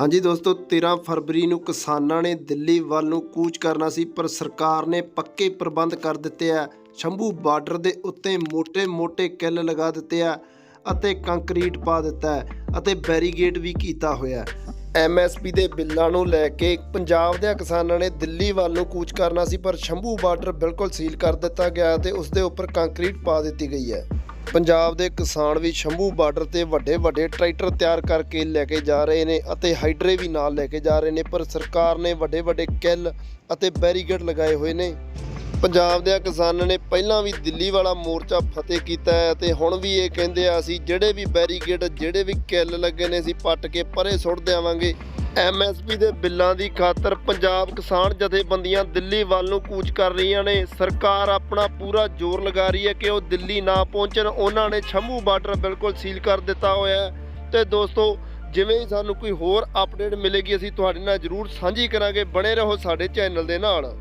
ਹਾਂਜੀ ਦੋਸਤੋ 13 ਫਰਵਰੀ ਨੂੰ ਕਿਸਾਨਾਂ ਨੇ ਦਿੱਲੀ ਵੱਲ ਨੂੰ ਕੂਚ ਕਰਨਾ ਸੀ, ਪਰ ਸਰਕਾਰ ਨੇ ਪੱਕੇ ਪ੍ਰਬੰਧ ਕਰ ਦਿੱਤੇ ਆ। ਸ਼ੰਭੂ ਬਾਰਡਰ ਦੇ ਉੱਤੇ ਮੋٹے-ਮੋٹے ਕਿੱਲ ਲਗਾ ਦਿੱਤੇ ਆ ਅਤੇ ਕੰਕਰੀਟ ਪਾ ਦਿੱਤਾ ਅਤੇ ਬੈਰੀਗੇਟ ਵੀ ਕੀਤਾ ਹੋਇਆ ਐਮਐਸਪੀ ਦੇ ਬਿੱਲਾਂ ਨੂੰ ਲੈ ਕੇ ਪੰਜਾਬ ਦੇ ਕਿਸਾਨਾਂ ਨੇ ਦਿੱਲੀ ਵੱਲ ਨੂੰ ਕੂਚ ਕਰਨਾ ਸੀ, ਪਰ ਸ਼ੰਭੂ ਬਾਰਡਰ ਬਿਲਕੁਲ ਸੀਲ ਕਰ ਦਿੱਤਾ ਗਿਆ ਤੇ ਉਸ ਦੇ ਉੱਪਰ ਕੰਕਰੀਟ ਪਾ ਦਿੱਤੀ ਗਈ ਹੈ। ਪੰਜਾਬ ਦੇ ਕਿਸਾਨ ਵੀ ਸ਼ੰਭੂ ਬਾਰਡਰ ਤੇ ਵੱਡੇ ਵੱਡੇ ਟਰੈਕਟਰ ਤਿਆਰ ਕਰਕੇ ਲੈ ਕੇ ਜਾ ਰਹੇ ਨੇ ਅਤੇ ਹਾਈਡਰੇ ਵੀ ਨਾਲ ਲੈ ਕੇ ਜਾ ਰਹੇ ਨੇ, ਪਰ ਸਰਕਾਰ ਨੇ ਵੱਡੇ ਵੱਡੇ ਕਿੱਲ ਅਤੇ ਬੈਰੀਗੇਡ ਲਗਾਏ ਹੋਏ ਨੇ। ਪੰਜਾਬ ਦੇ ਕਿਸਾਨਾਂ ਨੇ ਪਹਿਲਾਂ ਵੀ ਦਿੱਲੀ ਵਾਲਾ ਮੋਰਚਾ ਫਤਿਹ ਕੀਤਾ ਹੈ ਅਤੇ ਹੁਣ ਵੀ ਇਹ ਕਹਿੰਦੇ ਆ ਅਸੀਂ ਜਿਹੜੇ ਵੀ ਬੈਰੀਗੇਡ ਜਿਹੜੇ ਵੀ ਕਿੱਲ ਲੱਗੇ ਨੇ ਅਸੀਂ ਪੱਟ ਕੇ ਪਰੇ ਸੁੱਟ ਦੇਵਾਂਗੇ ਐਮਐਸਪੀ ਦੇ ਬਿੱਲਾਂ ਦੀ ਖਾਤਰ ਪੰਜਾਬ ਕਿਸਾਨ ਜਥੇਬੰਦੀਆਂ ਦਿੱਲੀ ਵੱਲ ਨੂੰ ਕੂਚ ਕਰ ਰਹੀਆਂ ਨੇ। ਸਰਕਾਰ ਆਪਣਾ ਪੂਰਾ ਜ਼ੋਰ ਲਗਾ ਰਹੀ ਹੈ ਕਿ ਉਹ ਦਿੱਲੀ ਨਾ ਪਹੁੰਚਣ। ਉਹਨਾਂ ਨੇ ਸ਼ੰਭੂ ਬਾਰਡਰ ਬਿਲਕੁਲ ਸੀਲ ਕਰ ਦਿੱਤਾ ਹੋਇਆ ਹੈ। ਤੇ ਦੋਸਤੋ, ਜਿਵੇਂ ਹੀ ਸਾਨੂੰ ਕੋਈ ਹੋਰ ਅਪਡੇਟ ਮਿਲੇਗੀ, ਅਸੀਂ ਤੁਹਾਡੇ ਨਾਲ ਜ਼ਰੂਰ ਸਾਂਝੀ ਕਰਾਂਗੇ। ਬਣੇ ਰਹੋ ਸਾਡੇ ਚੈਨਲ ਦੇ ਨਾਲ।